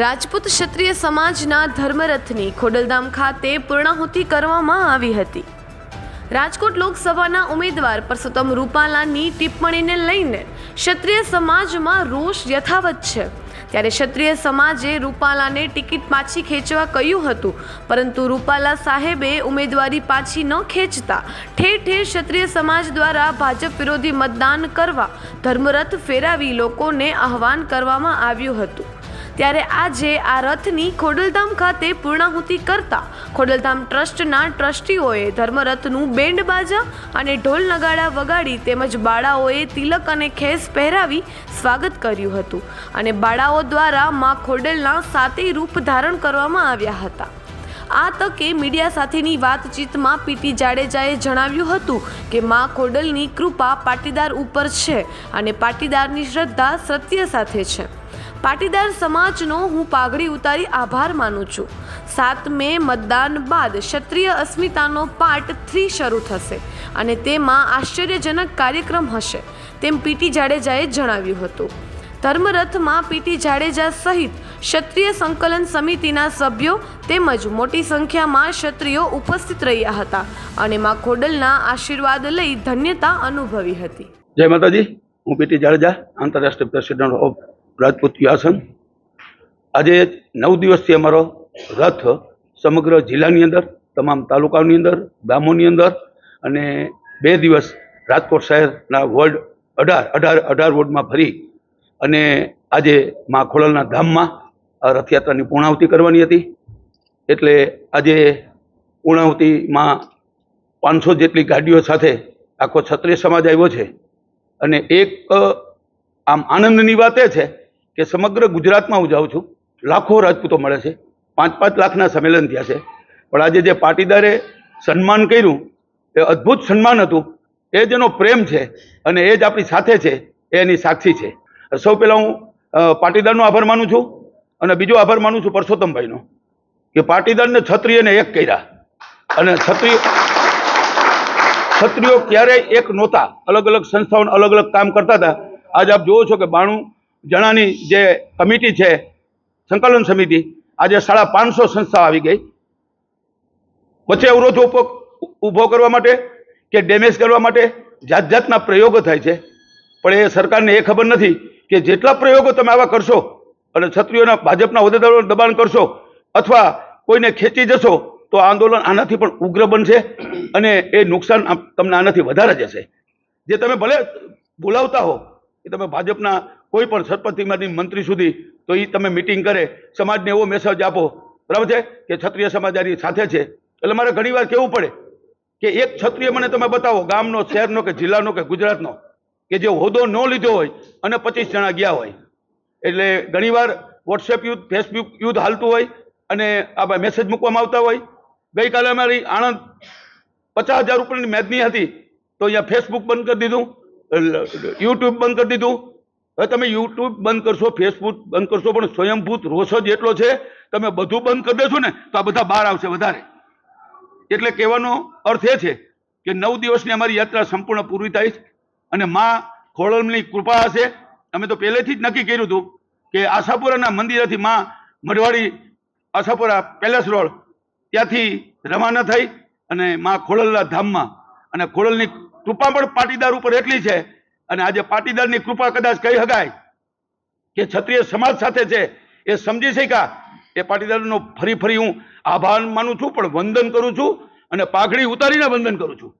રાજપૂત ક્ષત્રિય સમાજના ધર્મરથની ખોડલધામ ખાતે પૂર્ણાહુતિ કરવામાં આવી હતી. રાજકોટ લોકસભાના ઉમેદવાર પરસોત્તમ રૂપાલાની ટિપ્પણીને લઈને ક્ષત્રિય સમાજમાં રોષ યથાવત છે. ત્યારે ક્ષત્રિય સમાજે રૂપાલાને ટિકિટ પાછી ખેંચવા કહ્યું હતું, પરંતુ રૂપાલા સાહેબે ઉમેદવારી પાછી ન ખેંચતા ઠેર ઠેર ક્ષત્રિય સમાજ દ્વારા ભાજપ વિરોધી મતદાન કરવા ધર્મરથ ફેરાવી લોકોને આહવાન કરવામાં આવ્યું હતું. ત્યારે આજે આ રથની ખોડલધામ ખાતે પૂર્ણાહુતિ કરતા ખોડલધામ ટ્રસ્ટના ટ્રસ્ટીઓએ ધર્મરથનું બેન્ડ બાજા અને ઢોલ નગાડા વગાડી તેમજ બાળાઓએ તિલક અને ખેસ પહેરાવી સ્વાગત કર્યું હતું. અને બાળાઓ દ્વારા મા ખોડલના સાતેય રૂપ ધારણ કરવામાં આવ્યા હતા. આ તકે મીડિયા સાથેની વાતચીતમાં પીટી જાડેજાએ જણાવ્યું હતું કે મા ખોડલની કૃપા પાટીદાર ઉપર છે અને પાટીદારની શ્રદ્ધા સત્ય સાથે છે. પાટીદાર સમાજનો હું પાઘડી ઉતારી આભાર માનું છું. સાત મે મતદાન બાદ ક્ષત્રિય અસ્મિતાનો પાર્ટ થ્રી શરૂ થશે અને તેમાં આશ્ચર્યજનક કાર્યક્રમ હશે, તેમ પીટી જાડેજાએ જણાવ્યું હતું. ધર્મરથમાં પીટી જાડેજા સહિત ક્ષત્રિય સંકલન સમિતિના સભ્યો તેમજ મોટી સંખ્યામાં ક્ષત્રિયો ઉપસ્થિત રહ્યા હતા અને મા ખોડલના આશીર્વાદ લઈ ધન્યતા અનુભવી હતી. જય માતાજી, હું પીટી જાડેજા, આંતરરાષ્ટ્રીય પ્રેસિડેન્ટ ઓફ રાજપૂત વ્યાસન આજે નવ દિવસથી અમારો રથ સમગ્ર જિલ્લાની અંદર, તમામ તાલુકાઓની અંદર, ગામોની અંદર અને બે દિવસ રાજકોટ શહેરના વોર્ડ અઢાર અઢાર અઢાર વોર્ડમાં ફરી અને આજે મા ખોડલના ધામમાં રથયાત્રાની પૂર્ણાહુતિ કરવાની હતી. એટલે આજે પૂર્ણાહુતિમાં પાંચસો જેટલી ગાડીઓ સાથે આખો છત્રીય સમાજ આવ્યો છે. અને એક આમ આનંદની વાત એ છે કે સમગ્ર ગુજરાતમાં હું જાઉં છું. લાખો રાજપૂતો મળે છે. પાંચ પાંચ લાખના સંમેલન થયા છે. પણ આજે જે પાટીદારે સન્માન કર્યું, એ અદ્ભુત સન્માન હતું. એ જ એનો પ્રેમ છે અને એ જ આપણી સાથે છે. એ એની સાક્ષી છે. સૌ પહેલાં હું પાટીદારનો આભાર માનું છું અને બીજો આભાર માનું છું પરસોત્તમભાઈનો કે પાટીદારને ક્ષત્રિયને એક કર્યા. અને ક્ષત્રિય, ક્ષત્રિયો ક્યારેય એક નહોતા. અલગ અલગ સંસ્થાઓને અલગ અલગ કામ કરતા હતા. આજે આપ જુઓ છો કે બાણું જણાની જે કમિટી છે, સંકલન સમિતિ, આજે સાડા પાંચસો સંસ્થા આવી ગઈ. વચ્ચે અવરોધો ઉભો- ઊભો કરવા માટે કે ડેમેજ કરવા માટે જાત જાતના પ્રયોગો થાય છે. પણ એ સરકારને એ ખબર નથી કે જેટલા પ્રયોગો તમે આવા કરશો અને ક્ષત્રિયોના, ભાજપના હોદ્દેદારોને દબાણ કરશો અથવા કોઈને ખેંચી જશો, તો આંદોલન આનાથી પણ ઉગ્ર બનશે અને એ નુકસાન તમને આનાથી વધારે જશે. જે તમે ભલે બોલાવતા હો કે તમે ભાજપના કોઈ પણ સરપંચમાંથી મંત્રી સુધી, તો એ તમે મિટિંગ કરે, સમાજને એવો મેસેજ આપો. બરાબર છે? કે ક્ષત્રિય સમાજ સાથે છે. એટલે મારે ઘણીવાર કહેવું પડે કે એક ક્ષત્રિય મને તમે બતાવો, ગામનો, શહેરનો કે જિલ્લાનો કે ગુજરાતનો, કે જે હોદ્દો ન લીધો હોય અને પચીસ જણા ગયા હોય. એટલે ઘણીવાર વોટ્સએપ યુદ્ધ ફેસબુક યુદ્ધ હાલતું હોય અને આ મેસેજ મૂકવામાં આવતા હોય. ગઈકાલે અમારી આણંદ પચાસ હજાર રૂપિયાની મેદની હતી, તો અહીંયા ફેસબુક બંધ કરી દીધું યુટ્યુબ બંધ કરી દીધું હવે તમે યુટ્યુબ બંધ કરશો ફેસબુક બંધ કરશો, પણ સ્વયંભૂત રોષ જ એટલો છે, તમે બધું બંધ કરી દેશો ને, તો આ બધા બહાર આવશે વધારે. એટલે કહેવાનો અર્થ એ છે કે નવ દિવસની અમારી યાત્રા સંપૂર્ણ પૂરી થાય છે અને માં ખોળમની કૃપા હશે. અમે તો પહેલેથી જ નક્કી કર્યું હતું કે આશાપુરાના મંદિરેથી માં મઢવાડી, આશાપુરા પેલેસ રોડ ત્યાંથી રવાના થઈ અને માં ખોડલના ધામમાં અને ખોડલની કૃપા પણ પાટીદાર ઉપર એટલી છે અને આજે પાટીદારની કૃપા કદાચ કહી શકાય કે ક્ષત્રિય સમાજ સાથે છે એ સમજી શક્યા? એ પાટીદારનો ફરી ફરી હું આભાર માનું છું પણ વંદન કરું છું અને પાઘડી ઉતારીને વંદન કરું છું.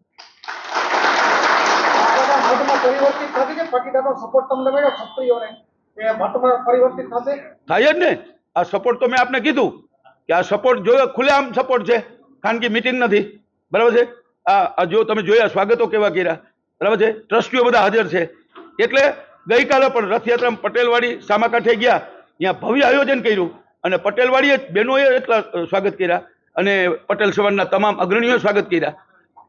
કે કે થાય જ ને. આ સપોર્ટ તો મેં આપને કીધું કે આ સપોર્ટ જોયો ખુલ્લેઆમ સપોર્ટ છે. ખાનગી મિટિંગ નથી. બરાબર છે? આ જો તમે જોયા સ્વાગતો કેવા કર્યા? બરાબર છે? ટ્રસ્ટીઓ બધા હાજર છે. એટલે ગઈકાલે પણ રથયાત્રામાં પટેલવાડી સામાકાંઠે ગયા. ત્યાં ભવ્ય આયોજન કર્યું અને પટેલવાડીએ બહેનોએ એટલા સ્વાગત કર્યા અને પટેલ સમાજના તમામ અગ્રણીઓએ સ્વાગત કર્યા.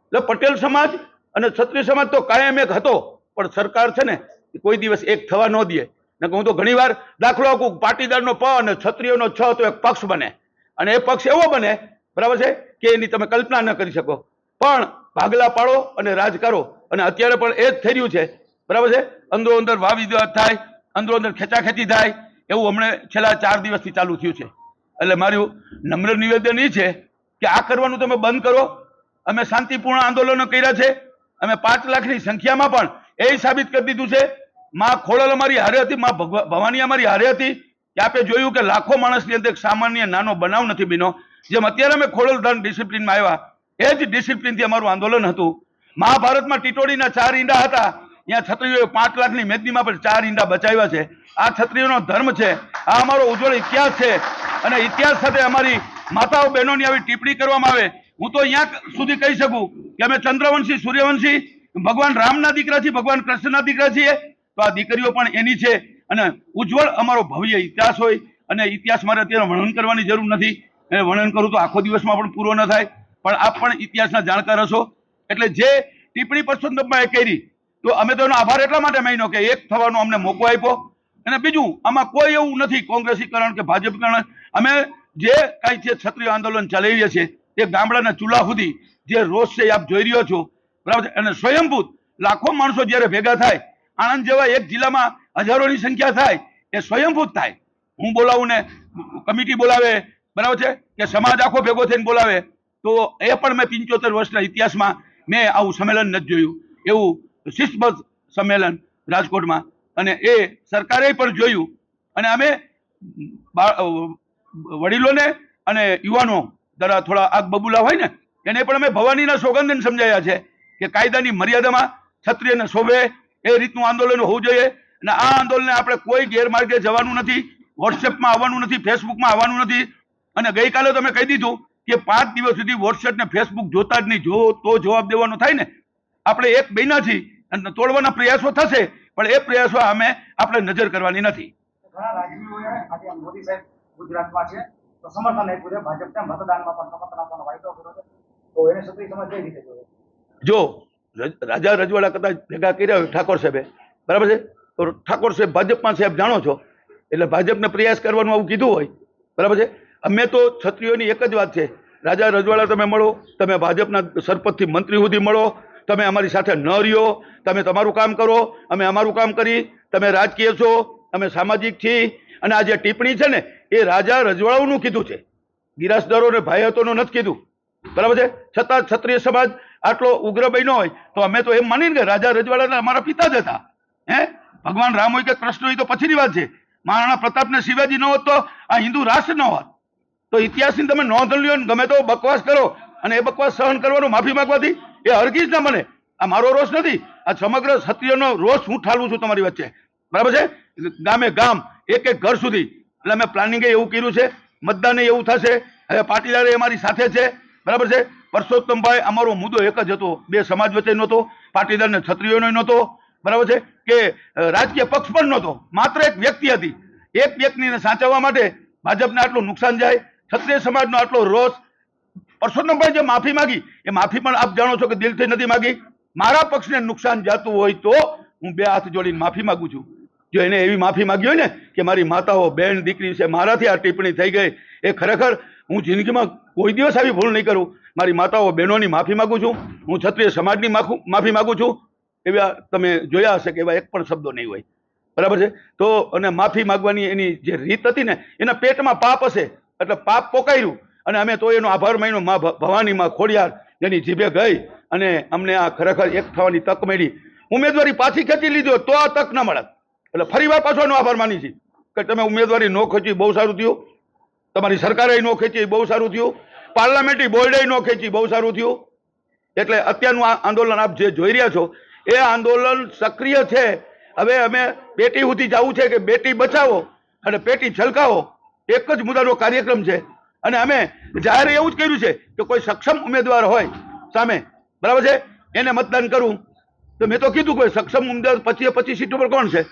એટલે પટેલ સમાજ અને ક્ષત્રિય સમાજ તો કાયમ એક હતો, પણ સરકાર છે ને કોઈ દિવસ એક થવા ન દે. ને હું તો ઘણીવાર દાખલો આપું, પાટીદારનો પ અને ક્ષત્રિયોનો છ તો એક પક્ષ બને. અને એ પક્ષ એવો બને, બરાબર છે, કે એની તમે કલ્પના ન કરી શકો. પણ ભાગલા પાડો અને રાજ કરો. અને અત્યારે પણ એ જ થઈ રહ્યું છે. બરાબર છે? અંદરો અંદર વાવિવાદ થાય, અંદરો અંદર ખેંચાખેંચી થાય, એવું હમણે છેલ્લા ચાર દિવસથી ચાલુ થયું છે. એટલે મારું નમ્ર નિવેદન એ છે કે આ કરવાનું તમે બંધ કરો. અમે શાંતિપૂર્ણ આંદોલનો કર્યા છે. અમે પાંચ લાખની સંખ્યામાં પણ એ સાબિત કરી દીધું છે. માં ખોડલ અમારી હારે હતી, માં ભવાની અમારી હારે હતી કે આપે જોયું કે લાખો માણસની અંદર એક સામાન્ય નાનો બનાવ નથી બીનો જેમ અત્યારે અમે ખોડલધામ ડિસિપ્લિનમાં આવ્યા, એ જ ડિસિપ્લિનથી અમારું આંદોલન હતું. મહાભારતમાં ટીટોડીના ચાર ઈંડા હતા. ત્યાં છત્રીઓએ પાંચ લાખની મેદનીમાં પણ ચાર ઈંડા બચાવ્યા છે. આ છત્રીઓનો ધર્મ છે. આ અમારો ઉજ્જવળ ઇતિહાસ છે. અને ઇતિહાસ સાથે અમારી માતાઓ બહેનોની આવી ટિપ્પણી કરવામાં આવે. હું તો અહીંયા સુધી કહી શકું કે અમે ચંદ્રવંશી, સૂર્યવંશી, ભગવાન રામના દીકરા છીએ, ભગવાન કૃષ્ણના દીકરા છીએ. તો આ દીકરીઓ પણ એની છે. અને ઉજ્જવળ અમારો ભવ્ય ઇતિહાસ હોય. અને ઇતિહાસ મારે અત્યારે વર્ણન કરવાની જરૂર નથી. એને વર્ણન કરું તો આખો દિવસમાં પણ પૂરો ન થાય. પણ આપ પણ ઇતિહાસના જાણકાર હશો. એટલે જે ટિપ્પણી પરસોત્તમભાઈ કરી, તો અમે તો એનો આભાર એટલા માટે માન્યો કે એક થવાનો અમને મોકો આપ્યો. અને બીજું, આમાં કોઈ એવું નથી કોંગ્રેસીકરણ કે ભાજપકરણ. અમે જે કાંઈ છે ક્ષત્રિય આંદોલન ચલાવીએ છીએ તે ગામડાના ચૂલા સુધી જે રોષ છે એ આપ જોઈ રહ્યો છો. બરાબર અને સ્વયંભૂત લાખો માણસો જ્યારે ભેગા થાય, આણંદ જેવા એક જિલ્લામાં હજારોની સંખ્યા થાય, એ સ્વયંભૂત થાય. હું બોલાવું ને કમિટી બોલાવે, બરાબર છે? કે સમાજ આખો ભેગો થઈને બોલાવે, તો એ પણ મેં પંચોતેર વર્ષના ઇતિહાસમાં મેં આવું સંમેલન નથી જોયું. એવું શિસ્તબદ્ધ સંમેલન રાજકોટમાં. અને એ સરકારે પણ જોયું. અને અમે વડીલોને અને યુવાનો જરા થોડા આગ બબુલા હોય ને, એને પણ અમે ભવાનીના સોગંદન સમજાયા છે કે કાયદાની મર્યાદામાં ક્ષત્રિયને શોભે, એ રીતનું આંદોલન હોવું જોઈએ. અને આ આંદોલને આપણે કોઈ ગેરમાર્ગે જવાનું નથી. વોટ્સએપમાં આવવાનું નથી ફેસબુકમાં આવવાનું નથી. અને ગઈકાલે તમે કહી દીધું કે પાંચ દિવસ સુધી વોટ્સએપ ને ફેસબુક જોતા જ નહીં. જો તો જવાબ દેવાનો થાય ને. આપણે એક મહિનાથી અને તોડવાના પ્રયાસો થશે પણ એ પ્રયાસો અમે આપણે નજર કરવાની નથી. ઘણા રાજવીઓએ આજે મોદી સાહેબ ગુજરાતમાં છે તો સમર્થન આપ્યું છે. ભાજપને મતદાનમાં પણ સમર્થન આપવાનો વાયદો કર્યો છે. તો એને ક્ષત્રિય સમાજ કઈ રીતે જો રાજા રજવાડા કદાચ ભેગા કર્યા હોય ઠાકોર સાહેબે. બરાબર છે? તો ઠાકોર સાહેબ ભાજપમાં સાહેબ જાણો છો. એટલે ભાજપને પ્રયાસ કરવાનું આવું કીધું હોય. બરાબર છે? અમે તો ક્ષત્રિયોની એક જ વાત છે. રાજા રજવાડા તમે મળો, તમે ભાજપના સરપંચથી મંત્રી સુધી મળો, તમે અમારી સાથે ન રહ્યો, તમે તમારું કામ કરો, અમે અમારું કામ કરી, તમે રાજકીય છો, અમે સામાજિક છીએ, અને આ જે ટિપ્પણી છે ને, એ રાજા રજવાડાઓનું કીધું છે. ગિરાસદારો અને ભાઈઓનું નથી કીધું. બરાબર છે? છતાં ક્ષત્રિય સમાજ આટલો ઉગ્ર બન્યો હોય, તો અમે તો એમ માની કે રાજા રજવાડા અમારા પિતા જ હતા. હે? ભગવાન રામ હોય કે કૃષ્ણ હોય તો પછીની વાત છે. મહારાણા પ્રતાપને શિવાજી ન હોત તો આ હિન્દુ રાષ્ટ્ર ન હોત. તો ઇતિહાસની તમે નોંધ લ્યો ને ગમે તો બકવાસ કરો અને એ બકવાસ સહન કરવાનું માફી માંગવાથી. એ હરગીજ ના બને. આ મારો રોષ નથી. આ સમગ્ર ક્ષત્રિયનો રોષ હું ઠાલવું છું તમારી વચ્ચે. બરાબર છે? ગામે ગામ, એક એક ઘર સુધી. એટલે અમે પ્લાનિંગે એવું કર્યું છે. મતદાને એવું થશે. હવે પાટીદારે અમારી સાથે છે. બરાબર છે? પરસોત્તમભાઈ, અમારો મુદ્દો એક જ હતો. બે સમાજ વચ્ચે નહોતો. પાટીદાર ને ક્ષત્રિયોનો નહોતો. બરાબર છે? કે રાજકીય પક્ષ પણ નહોતો. માત્ર એક વ્યક્તિ હતી. એક વ્યક્તિને સાચવવા માટે ભાજપને આટલું નુકસાન જાય. ક્ષત્રિય સમાજનો આટલો રોષ. પરસોત્તમભાઈ જે માફી માંગી, એ માફી પણ આપ જાણો છો કે દિલથી નથી માંગી. મારા પક્ષને નુકસાન જાતું હોય તો હું બે હાથ જોડીને માફી માગું છું. જો એને એવી માફી માગી હોય ને કે મારી માતાઓ બહેન દીકરી છે, મારાથી આ ટિપ્પણી થઈ ગઈ. એ ખરેખર હું જિંદગીમાં કોઈ દિવસ આવી ભૂલ નહીં કરું. મારી માતાઓ, બહેનોની માફી માગું છું. હું ક્ષત્રિય સમાજની માફી માગું છું. એવા તમે જોયા હશે કે એવા એક પણ શબ્દો નહીં હોય. બરાબર છે? તો અને માફી માંગવાની એની જે રીત હતી ને, એના પેટમાં પાપ હશે. એટલે પાપ પોકાયું અને અમે તો એનો આભાર માન્યો. મા ભવાનીમાં ખોડિયાર જેની જીભે ગઈ અને અમને આ ખરેખર એક થવાની તક મળી. ઉમેદવારી પાછી ખેંચી લીધો તો આ તક ના મળે એટલે ફરી વાર પાછો એનો આભાર માની છે કે તમે ઉમેદવારી ન ખેંચી બહુ સારું થયું. તમારી સરકારે ન ખેંચી બહુ સારું થયું. પાર્લામેન્ટરી બોર્ડે ન ખેંચી બહુ સારું થયું. એટલે અત્યારનું આ આંદોલન આપ જે જોઈ રહ્યા છો, એ આંદોલન સક્રિય છે. હવે અમે બેટી સુધી જવું છે કે બેટી બચાવો અને પેટી છલકાવો. એક જ મુદ્દાનો કાર્યક્રમ છે. અને અમે જાહેર એવું જ કર્યું છે કે કોઈ સક્ષમ ઉમેદવાર હોય સામે, બરાબર છે? એને મતદાન કરવું તો મેં તો કીધું કોઈ સક્ષમ ઉમેદવાર પચીસ પચીસ સીટ ઉપર કોણ છે?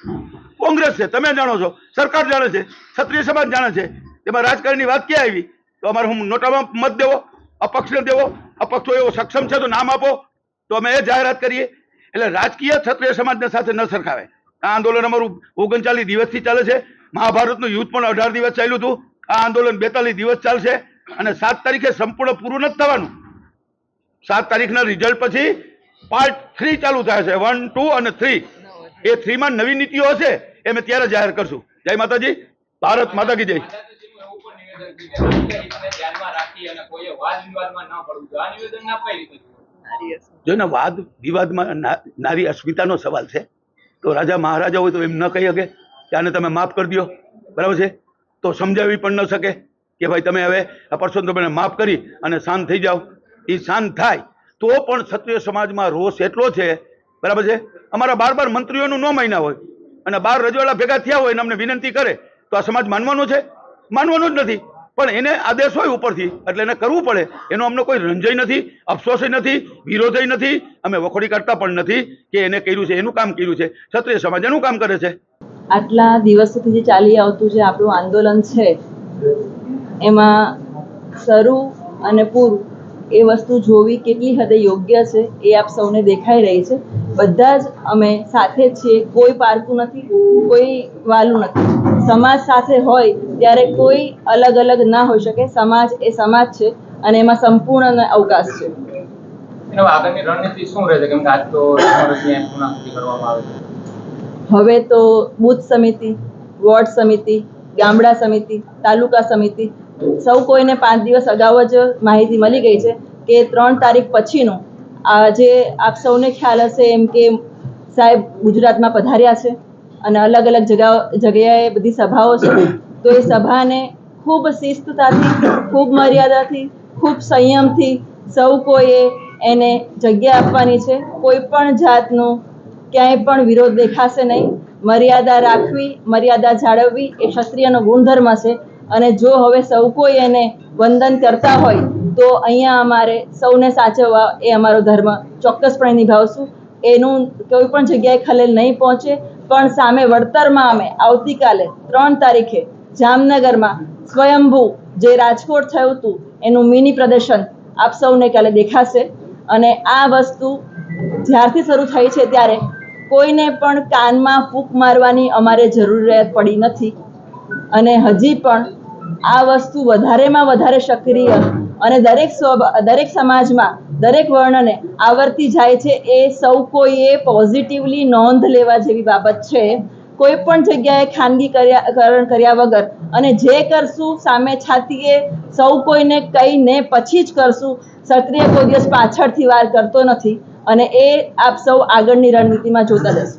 કોંગ્રેસ છે. તમે જાણો છો. સરકાર જાણે છે. ક્ષત્રિય સમાજ જાણે છે. એમાં રાજકારણની વાત ક્યાં આવી? તો અમારે હું નોટામાં મત દેવો અપક્ષને દેવો, અપક્ષો એવો સક્ષમ છે તો નામ આપો. તો અમે એ જાહેરાત કરીએ. એટલે રાજકીય ક્ષત્રિય સમાજને સાથે ન સરખાવે. આ આંદોલન અમારું ઓગણચાલીસ દિવસથી ચાલે છે. મહાભારતનું યુદ્ધ પણ અઢાર દિવસ ચાલ્યું હતું. આ આંદોલન બેતાલીસ દિવસ ચાલશે અને સાત તારીખે સંપૂર્ણ પૂરું નથી થવાનું. સાત તારીખના રિઝલ્ટ પછી પાર્ટ થ્રી ચાલુ થાય છે. વન ટુ અને થ્રી એ થ્રીમાં નવી નીતિઓ હશે એ મેં ત્યારે જાહેર કરશું. જય માતાજી. ભારત માતા કી જય? જો ને વાદ વિવાદમાં નારી અસ્મિતાનો સવાલ છે, તો રાજા મહારાજા હોય તો એમ ન કહી શકે. કે આને તમે માફ કરી દો બરાબર છે? તો સમજાવી પણ ન શકે કે ભાઈ તમે હવે આ પરસોત્તમને માફ કરી અને શાંત થઈ જાઓ. એ શાંત થાય. તો પણ ક્ષત્રિય સમાજમાં રોષ એટલો છે, બરાબર છે? અમારા બાર બાર મંત્રીઓનું ન મહિના હોય અને બાર રજવાડા ભેગા થયા હોય અને અમને વિનંતી કરે, તો આ સમાજ માનવાનો છે? માનવાનો જ નથી. પણ એને આદેશ હોય ઉપરથી, એટલે એને કરવું પડે. એનો અમને કોઈ રંજય નથી અફસોસય નથી, વિરોધય નથી. અમે વખોડી કાઢતા પણ નથી કે એને કર્યું છે, એનું કામ કર્યું છે. ક્ષત્રિય સમાજ એનું કામ કરે છે. આટલા દિવસોથી જે ચાલી આવતું જે આપણું આંદોલન છે, એમાં શરૂ અને પૂરું એ વસ્તુ જોવી કેટલી હદે યોગ્ય છે એ આપ સૌને દેખાઈ રહી છે. બધા જ અમે સાથે છીએ, કોઈ પારકું નથી, કોઈ વાલું નથી. સમાજ સાથે હોય ત્યારે કોઈ અલગ અલગ ના હોઈ શકે, સમાજ એ સમાજ છે અને એમાં સંપૂર્ણ અવકાશ છે. આગળની રણનીતિ શું રહેશે? કેમ કે આજ તો કરવામાં આવે છે. હવે તો બૂથ સમિતિ, વોર્ડ સમિતિ, ગામડા સમિતિ, તાલુકા સમિતિ, સૌ કોઈને પાંચ દિવસ અગાઉ જ માહિતી મળી ગઈ છે કે ત્રણ તારીખ પછીનું આજે આપ સૌને ખ્યાલ હશે એમ કે સાહેબ ગુજરાતમાં પધાર્યા છે અને અલગ અલગ જગા, જગ્યાએ બધી સભાઓ છે. તો એ સભાને ખૂબ શિસ્તતાથી, ખૂબ મર્યાદાથી, ખૂબ સંયમથી સૌ કોઈએ એને જગ્યા આપવાની છે. કોઈ પણ જાતનું ક્યાંય પણ વિરોધ દેખાશે નહીં. મર્યાદા રાખવી, મર્યાદા જાળવવી એ ક્ષત્રિયનો ગુણધર્મ છે. અને જો હવે સૌ કોઈ એને વંદન કરતા હોય, તો અહીંયા અમારે સૌને સાચવવા એ અમારો ધર્મ. ચોક્કસપણે નિભાવશું. એનું કોઈ પણ જગ્યાએ ખલેલ નહીં પહોંચે. પણ સામે વળતરમાં અમે આવતીકાલે ત્રણ તારીખે જામનગરમાં સ્વયંભૂ જે રાજકોટ થયું હતું, એનું મિની પ્રદર્શન આપ સૌને કાલે દેખાશે. અને આ વસ્તુ જ્યારથી શરૂ થઈ છે ત્યારે કોઈને પણ કાનમાં ફૂંક મારવાની અમારે જરૂરિયાત પડી નથી. અને હજી પણ આ વસ્તુ વધારેમાં વધારે સક્રિય અને દરેક દરેક સમાજમાં, દરેક વર્ણને આવર્તી જાય છે એ સૌ કોઈએ પોઝિટિવલી નોંધ લેવા જેવી બાબત છે. કોઈ પણ જગ્યાએ ખાનગીકરણ કર્યા વગર. અને જે કરશું, સામે છાતીએ સૌ કોઈને કહીને પછી જ કરશું. ક્ષત્રિય કોઈ દિવસ પાછળથી વાર કરતો નથી. અને એ આપ સૌ આગળની રણનીતિમાં જોતા જશો.